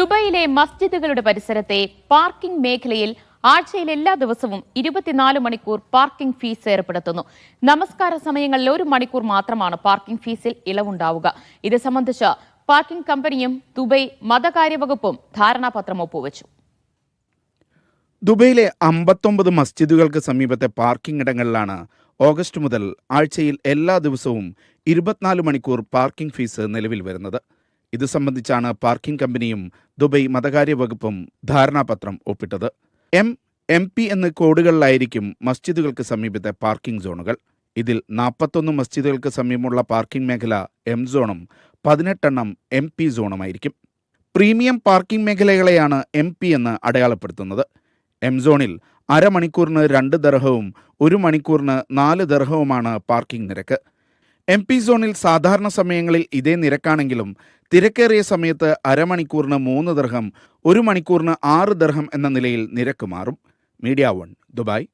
ദുബായിലെ മസ്ജിദുകളുടെ പരിസരത്തെ പാർക്കിംഗ് മേഖലയിൽ ആഴ്ചയിൽ എല്ലാ ദിവസവും ഇരുപത്തിനാല് മണിക്കൂർ പാർക്കിംഗ് ഫീസ് ഏർപ്പെടുത്തുന്നു. നമസ്കാര സമയങ്ങളിൽ ഒരു മണിക്കൂർ മാത്രമാണ് പാർക്കിംഗ് ഫീസിൽ ഇളവുണ്ടാവുക. ഇത് സംബന്ധിച്ച് പാർക്കിംഗ് കമ്പനിയും ദുബൈ മതകാര്യ വകുപ്പും ധാരണാപത്രം ഒപ്പുവച്ചു. ദുബൈയിലെ അമ്പത്തൊമ്പത് മസ്ജിദുകൾക്ക് സമീപത്തെ പാർക്കിംഗ് ഇടങ്ങളിലാണ് ഓഗസ്റ്റ് മുതൽ ആഴ്ചയിൽ എല്ലാ ദിവസവും ഇരുപത്തിനാല് മണിക്കൂർ പാർക്കിംഗ് ഫീസ് നിലവിൽ വരുന്നത്. ഇത് സംബന്ധിച്ചാണ് പാർക്കിംഗ് കമ്പനിയും ദുബൈ മതകാര്യ വകുപ്പും ധാരണാപത്രം ഒപ്പിട്ടത്. എം എം പി എന്ന കോഡുകളിലായിരിക്കും മസ്ജിദുകൾക്ക് സമീപത്തെ പാർക്കിംഗ് സോണുകൾ. ഇതിൽ നാൽപ്പത്തൊന്ന് മസ്ജിദുകൾക്ക് സമീപമുള്ള പാർക്കിംഗ് മേഖല എം സോണും പതിനെട്ടെണ്ണം എം പി സോണുമായിരിക്കും. പ്രീമിയം പാർക്കിംഗ് മേഖലകളെയാണ് എം പി എന്ന് അടയാളപ്പെടുത്തുന്നത്. എം സോണിൽ അരമണിക്കൂറിന് രണ്ട് ദർഹവും ഒരു മണിക്കൂറിന് നാല് ദർഹവുമാണ് പാർക്കിംഗ് നിരക്ക്. എം പി സോണിൽ സാധാരണ സമയങ്ങളിൽ ഇതേ നിരക്കാണെങ്കിലും തിരക്കേറിയ സമയത്ത് അരമണിക്കൂറിന് മൂന്ന് ദർഹം ഒരു മണിക്കൂറിന് ആറ് ദർഹം എന്ന നിലയിൽ നിരക്ക് മാറും. Media one Dubai.